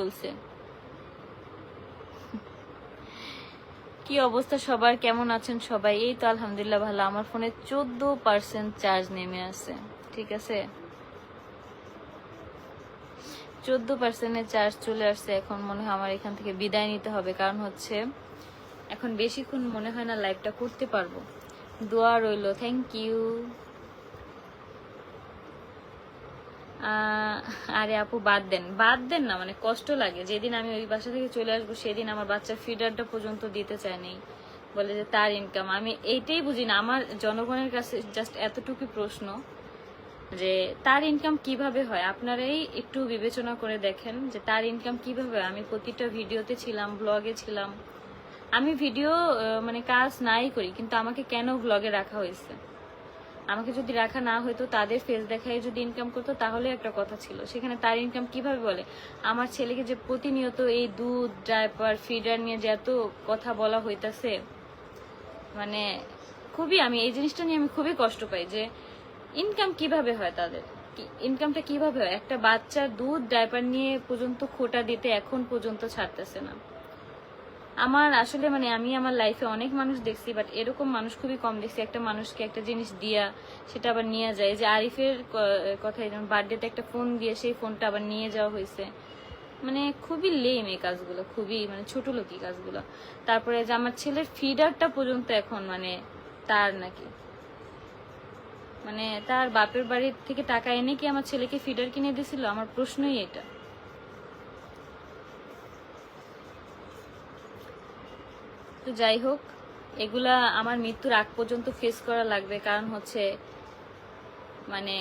বলছে। কি অবস্থা সবার? কেমন আছেন সবাই? এই তো আলহামদুলিল্লাহ ভালো। আমার ফোনে চোদ্দ পার্সেন্ট চার্জ নেমে আছে ঠিক আছে? চোদ্দ পার্সেন্টের চার্জ চলে আসছে। এখন মনে হয় আমার এখান থেকে বিদায় নিতে হবে। কারণ হচ্ছে, এখন বেশিক্ষণ মনে হয় না লাইভটা করতে পারব। দোয়া রইল। থ্যাংক ইউ আরে আপু, বাদ দেন। বাদ দেন না মানে কষ্ট লাগে। যেদিন আমি ওই বাসা থেকে চলে আসব, সেদিন আমার বাচ্চার ফিডারটা পর্যন্ত দিতে চায় নেই। বলে যে তার ইনকাম আমি এইটাই বুঝি না। আমার জনগণের কাছে জাস্ট এতটুকু প্রশ্ন যে, তার ইনকাম কীভাবে হয়? আপনারাই একটু বিবেচনা করে দেখেন যে, তার ইনকাম কীভাবে আমি প্রতিটা ভিডিওতে ছিলাম ব্লগে ছিলাম। আমি ভিডিও মানে কাজ নাই করি, কিন্তু আমাকে কেন ব্লগে রাখা হয়েছে? আমাকে যদি রাখা না হতো তাদের ফেস দেখায় যদি ইনকাম করতো, তাহলে একটা কথা ছিল। সেখানে তার ইনকাম কীভাবে বলে? আমার ছেলেকে যে প্রতিনিয়ত এই দুধ ডাইপার ফিডার নিয়ে যে এত কথা বলা হইতাছে মানে খুবই আমি, এই জিনিসটা নিয়ে আমি খুবই কষ্ট পাই যে ইনকাম কীভাবে হয় তাদের? ইনকামটা কীভাবে হয়? একটা বাচ্চার দুধ ডাইপার নিয়ে পর্যন্ত খোটা দিতে এখন পর্যন্ত ছাড়তেছে না। আমার আসলে মানে আমি আমার লাইফে অনেক মানুষ দেখছি বাট এরকম মানুষ খুবই কম দেখছি। একটা মানুষকে একটা জিনিস দিয়া সেটা আবার নিয়ে যায়। যে আরিফের ক- কথাই যেমন বার্থডেতে একটা ফোন দিয়ে সেই ফোনটা আবার নিয়ে যাওয়া হয়েছে। মানে খুবই লেম এই কাজগুলো, খুবই মানে ছোট লোকি কাজগুলো। তারপরে যে আমার ছেলের ফিডারটা পর্যন্ত এখন মানে তার নাকি। মানে তার বাপের বাড়ির থেকে টাকা এনে কি আমার ছেলেকে ফিডার কিনে দিছিল আমার প্রশ্নই এটা। তো যাই হোক, এগুলা আমার মৃত্যুর আগ পর্যন্ত ফেস করা লাগবে, কারণ হচ্ছে মানে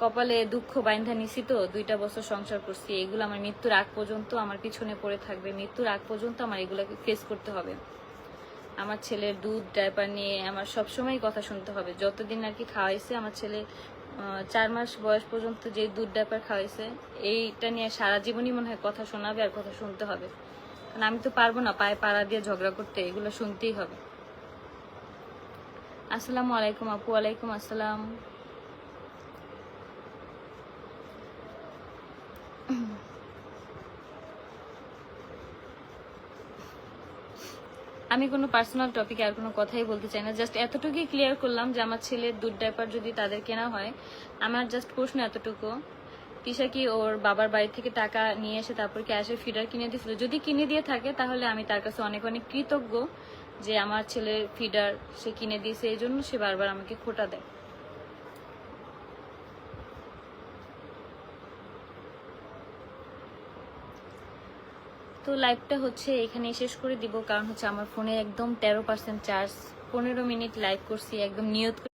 কপালে দুঃখ বাইন্ধা নিছি তো, দুইটা বছর সংসার করছি, এগুলো আমার মৃত্যুর আগ পর্যন্ত আমার পিছনে পড়ে থাকবে, মৃত্যুর আগ পর্যন্ত আমার এগুলাকে ফেস করতে হবে। আমার ছেলের দুধ ডাইপার নিয়ে আমার সবসময় কথা শুনতে হবে, যতদিন আর কি খাওয়াইছে আমার ছেলে চার মাস বয়স পর্যন্ত যে দুধ ডাইপার খাওয়াইছে, এইটা নিয়ে সারা জীবনই মনে হয় কথা শোনাবে আর কথা শুনতে হবে। কারণ আমি তো পারব না পায়ে পাড়া দিয়ে ঝগড়া করতে, এগুলো শুনতেই হবে। আসসালামু আলাইকুম আপু আলাইকুম আসসালাম। আমি কোনো পার্সোনাল টপিকে আর কোনো কথাই বলতে চাই না। জাস্ট এতটুকুই ক্লিয়ার করলাম যে আমার ছেলের দুধ ডাইপার যদি তাদের কেনা হয়, আমার জাস্ট প্রশ্ন এতটুকু। তিশা কি ওর বাবার বাড়ি থেকে টাকা নিয়ে এসে তারপর ক্যাশে ফিডার কিনে দিয়েছিল? যদি কিনে দিয়ে থাকে, তাহলে আমি তার কাছে অনেক অনেক কৃতজ্ঞ যে আমার ছেলে ফিডার সে কিনে দিয়েছে, এই জন্য সে বারবার আমাকে খোটা দেয়। তো লাইভটা হচ্ছে এখানে শেষ করে দিব, কারণ হচ্ছে আমার ফোনে একদম তেরো পার্সেন্ট চার্জ পনেরো মিনিট লাইভ করছি, একদম নিয়ত